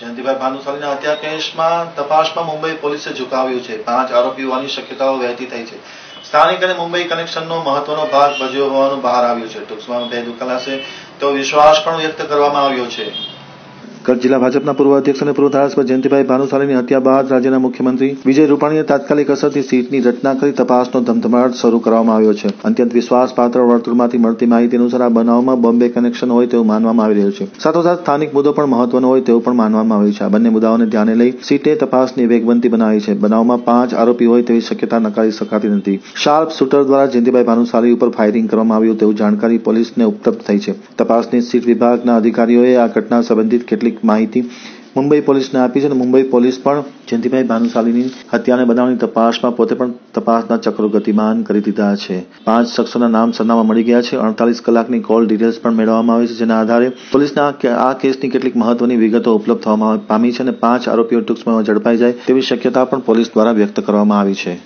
જયંતિભાઈ ભાનુશાલીના હત્યા કેસમાં તપાસમાં મુંબઈ પોલીસે ઝુકાવ્યું છે. પાંચ આરોપી હોવાની શક્યતાઓ વહેતી થઈ છે. સ્થાનિક અને મુંબઈ કનેક્શનનો મહત્વનો ભાગ ભજવ્યો હોવાનું બહાર આવ્યું છે. ટૂંક સમયમાં ભેદ ઉકેલાશે તેવો વિશ્વાસ પણ વ્યક્ત કરવામાં આવ્યો છે. કચ્છ જિલ્લા ભાજપના પૂર્વ અધ્યક્ષ અને પૂર્વ ધારાસભ્ય જયંતિભાઈ ભાનુશાલીની હત્યા બાદ રાજ્યના મુખ્યમંત્રી વિજય રૂપાણીએ તાત્કાલિક અસરથી સીટની રચના કરી તપાસનો ધમધમાટ શરૂ કરવામાં આવ્યો છે. અત્યંત વિશ્વાસપાત્ર વર્તુળમાંથી મળતી માહિતી અનુસાર આ બનાવમાં બોમ્બે કનેક્શન હોય તેવું માનવામાં આવી રહ્યું છે. સાથોસાથ સ્થાનિક મુદ્દો પણ મહત્વનો હોય તેવું પણ માનવામાં આવ્યું છે. આ બંને મુદ્દાઓને ધ્યાને લઈ સીટે તપાસની વેગવંતી બનાવી છે. બનાવમાં પાંચ આરોપી હોય તેવી શક્યતા નકારી શકાતી નથી. શાર્પ શૂટર દ્વારા જયંતિભાઈ ભાનુશાલી ઉપર ફાયરિંગ કરવામાં આવ્યું તેવું જાણકારી પોલીસને ઉપલબ્ધ થઈ છે. તપાસની સીટ વિભાગના અધિકારીઓએ આ ઘટના સંબંધિત કેટલીક માહિતી. મુંબઈ પોલીસને આપી છે અને મુંબઈ પોલીસ પણ જયંતિભાઈ ભાનુશાલીની હત્યાને બનાવની તપાસમાં પોતે પણ તપાસના ચક્રો ગતિમાન કરી દીધા છે. પાંચ શખ્સોના નામ સરનામા મળી ગયા છે. અડતાલીસ કલાકની કોલ ડિટેલ્સ પણ મેળવવામાં આવી છે, જેના આધારે પોલીસના આ કેસની કેટલીક મહત્વની વિગતો ઉપલબ્ધ થવામાં પામી છે અને પાંચ આરોપીઓ ટૂંક સમયમાં ઝડપાઈ જાય તેવી શક્યતા પણ પોલીસ દ્વારા વ્યક્ત કરવામાં આવી છે.